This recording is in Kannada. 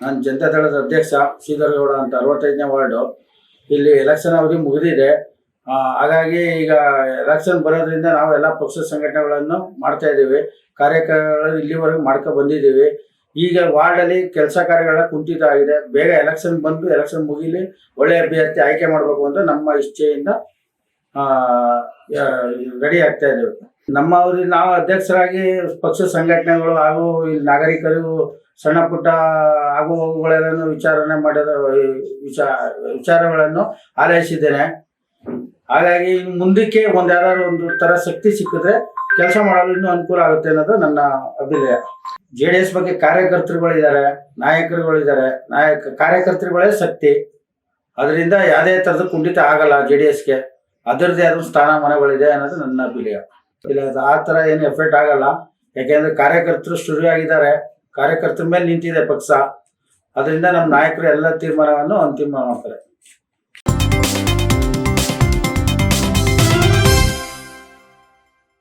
ನಾನು ಜನತಾ ದಳದ ಅಧ್ಯಕ್ಷ ಶ್ರೀಧರಗೌಡ ಅಂತ ಅರವತ್ತೈದನೇ ವಾರ್ಡು. ಇಲ್ಲಿ ಎಲೆಕ್ಷನ್ ಅವಧಿ ಮುಗಿದಿದೆ. ಹಾಗಾಗಿ ಈಗ ಎಲೆಕ್ಷನ್ ಬರೋದ್ರಿಂದ ನಾವೆಲ್ಲ ಪಕ್ಷ ಸಂಘಟನೆಗಳನ್ನು ಮಾಡ್ತಾ ಇದ್ದೀವಿ. ಕಾರ್ಯಕ್ರಮಗಳು ಇಲ್ಲಿವರೆಗೂ ಮಾಡ್ಕೊ ಬಂದಿದ್ದೀವಿ. ಈಗ ವಾರ್ಡಲ್ಲಿ ಕೆಲಸ ಕಾರ್ಯಗಳ ಕುಂಠಿತ ಆಗಿದೆ. ಬೇಗ ಎಲೆಕ್ಷನ್ ಬಂದು ಎಲೆಕ್ಷನ್ ಮುಗಿಲಿ ಒಳ್ಳೆ ಅಭ್ಯರ್ಥಿ ಆಯ್ಕೆ ಮಾಡಬೇಕು ಅಂತ ನಮ್ಮ ಇಚ್ಛೆಯಿಂದ ರೆಡಿ ಆಗ್ತಾ ಇದ್ದೇವೆ. ನಮ್ಮ ಅವ್ರಿಗೆ ನಾವು ಅಧ್ಯಕ್ಷರಾಗಿ ಪಕ್ಷ ಸಂಘಟನೆಗಳು ಹಾಗೂ ಇಲ್ಲಿ ನಾಗರಿಕರು ಸಣ್ಣ ಪುಟ್ಟ ಆಗು ಹೋಗುಗಳೆಲ್ಲನೂ ವಿಚಾರಣೆ ಮಾಡಿದ ವಿಚಾರ ವಿಚಾರಗಳನ್ನು ಆಲೈಸಿದ್ದೇನೆ ಹಾಗಾಗಿ ಮುಂದಕ್ಕೆ ಒಂದು ಒಂದು ತರ ಶಕ್ತಿ ಸಿಕ್ಕಿದ್ರೆ ಕೆಲಸ ಮಾಡಲು ಇನ್ನೂ ಅನುಕೂಲ ಆಗುತ್ತೆ ಅನ್ನೋದು ನನ್ನ ಅಭಿಪ್ರಾಯ. ಜೆ ಡಿ ಎಸ್ ಬಗ್ಗೆ ಕಾರ್ಯಕರ್ತರುಗಳಿದ್ದಾರೆ, ನಾಯಕರುಗಳಿದ್ದಾರೆ, ನಾಯಕ, ಕಾರ್ಯಕರ್ತರುಗಳೇ ಶಕ್ತಿ. ಅದರಿಂದ ಯಾವುದೇ ಥರದ ಕುಂಠಿತ ಆಗಲ್ಲ ಜೆ ಡಿ ಎಸ್ಗೆ. ಅದರದ್ದೇ ಆದ ಸ್ಥಾನಮಾನಗಳಿದೆ ಅನ್ನೋದು ನನ್ನ ಅಭಿಪ್ರಾಯ. ಇಲ್ಲ ಆ ಥರ ಏನು ಎಫೆಕ್ಟ್ ಆಗಲ್ಲ. ಯಾಕೆಂದ್ರೆ ಕಾರ್ಯಕರ್ತರು ಶುರು ಆಗಿದ್ದಾರೆ ಕಾರ್ಯಕರ್ತರ ಮೇಲೆ ನಿಂತಿದೆ ಪಕ್ಷ. ಅದರಿಂದ ನಮ್ಮ ನಾಯಕರು ಎಲ್ಲ ತೀರ್ಮಾನವನ್ನು ಅಂತಿಮ ಮಾಡ್ತಾರೆ.